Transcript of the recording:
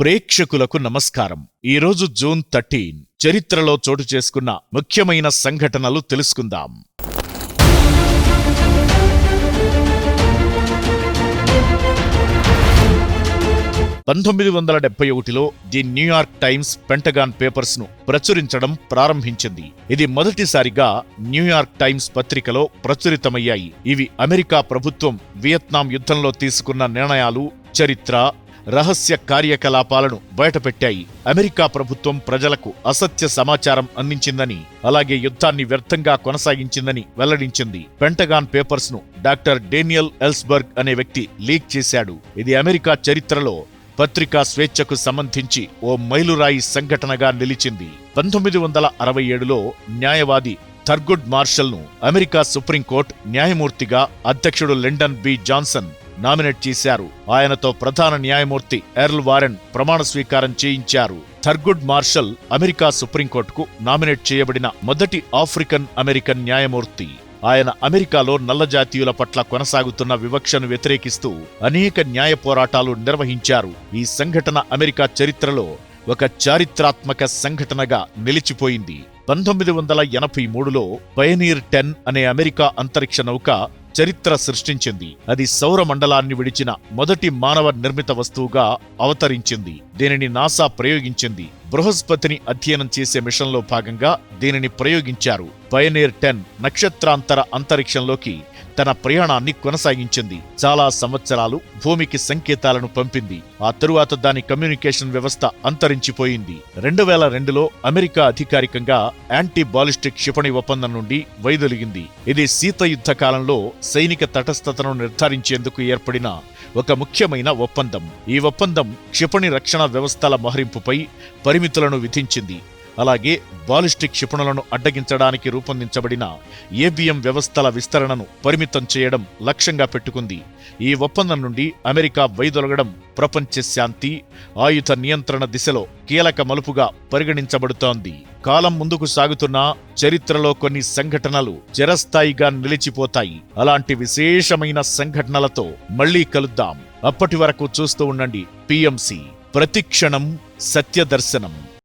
ప్రేక్షకులకు నమస్కారం. ఈరోజు జూన్ థర్టీన్. చరిత్రలో చోటు చేసుకున్న ముఖ్యమైన సంఘటనలు తెలుసుకుందాం. పంతొమ్మిది వందల డెబ్బై ఒకటిలో the New York Times Pentagon పేపర్స్ను ప్రచురించడం ప్రారంభించింది. ఇది మొదటిసారిగా న్యూయార్క్ టైమ్స్ పత్రికలో ప్రచురితమయ్యాయి. ఇవి అమెరికా ప్రభుత్వం వియత్నాం యుద్ధంలో తీసుకున్న నిర్ణయాలు చరిత్ర రహస్య కార్యకలాపాలను బయటపెట్టాయి. అమెరికా ప్రభుత్వం ప్రజలకు అసత్య సమాచారం అందించిందని అలాగే యుద్ధాన్ని వ్యర్థంగా కొనసాగించిందని వెల్లడించింది. పెంటగాన్ పేపర్స్ను డాక్టర్ డేనియల్ ఎల్స్బర్గ్ అనే వ్యక్తి లీక్ చేశాడు. ఇది అమెరికా చరిత్రలో పత్రికా స్వేచ్ఛకు సంబంధించి ఓ మైలురాయి సంఘటనగా నిలిచింది. పంతొమ్మిది వందల అరవై ఏడులో న్యాయవాది థర్గుడ్ మార్షల్ను అమెరికా సుప్రీంకోర్టు న్యాయమూర్తిగా అధ్యక్షుడు లిండన్ బి జాన్సన్ నామినేట్ చేశారు. ఆయనతో ప్రధాన న్యాయమూర్తి ఎర్ల్ వారెన్ ప్రమాణ స్వీకారం చేయించారు. థర్గుడ్ మార్షల్ అమెరికా సుప్రీంకోర్టుకు నామినేట్ చేయబడిన మొదటి ఆఫ్రికన్ అమెరికన్ న్యాయమూర్తి. ఆయన అమెరికాలో నల్లజాతీయుల పట్ల కొనసాగుతున్న వివక్షను వ్యతిరేకిస్తూ అనేక న్యాయ పోరాటాలు నిర్వహించారు. ఈ సంఘటన అమెరికా చరిత్రలో ఒక చారిత్రాత్మక సంఘటనగా నిలిచిపోయింది. పంతొమ్మిది వందల ఎనభై మూడులో పయనీర్ టెన్ అనే అమెరికా అంతరిక్ష నౌక చరిత్ర సృష్టించింది. అది సౌర మండలాన్ని విడిచిన మొదటి మానవ నిర్మిత వస్తువుగా అవతరించింది. దీనిని నాసా ప్రయోగించింది. బృహస్పతిని అధ్యయనం చేసే మిషన్లో భాగంగా దీనిని ప్రయోగించారు పయనీర్ టెన్ నక్షత్రాంతర అంతరిక్షంలోకి తన ప్రయాణాన్ని కొనసాగించింది. చాలా సంవత్సరాలు భూమికి సంకేతాలను పంపింది. ఆ తరువాత దాని కమ్యూనికేషన్ వ్యవస్థ అంతరించిపోయింది. రెండు వేల రెండులో అమెరికా అధికారికంగా యాంటీ బాలిస్టిక్ క్షిపణి ఒప్పందం నుండి వైదొలిగింది. ఇది శీత యుద్ధ కాలంలో సైనిక తటస్థతను నిర్ధారించేందుకు ఏర్పడిన ఒక ముఖ్యమైన ఒప్పందం. ఈ ఒప్పందం క్షిపణి రక్షణ వ్యవస్థల మహరింపుపై పరిమితులను విధించింది. అలాగే బాలిస్టిక్ క్షిపణులను అడ్డగించడానికి రూపొందించబడిన ఏబిఎం వ్యవస్థల విస్తరణను పరిమితం చేయడం లక్ష్యంగా పెట్టుకుంది. ఈ ఒప్పందం నుండి అమెరికా వైదొలగడం ప్రపంచ శాంతి ఆయుధ నియంత్రణ దిశలో కీలక మలుపుగా పరిగణించబడుతోంది. కాలం ముందుకు సాగుతున్న చరిత్రలో కొన్ని సంఘటనలు చిరస్థాయిగా నిలిచిపోతాయి. అలాంటి విశేషమైన సంఘటనలతో మళ్ళీ కలుద్దాం. అప్పటి వరకు చూస్తూ ఉండండి. పిఎంసి. ప్రతిక్షణం సత్యదర్శనం.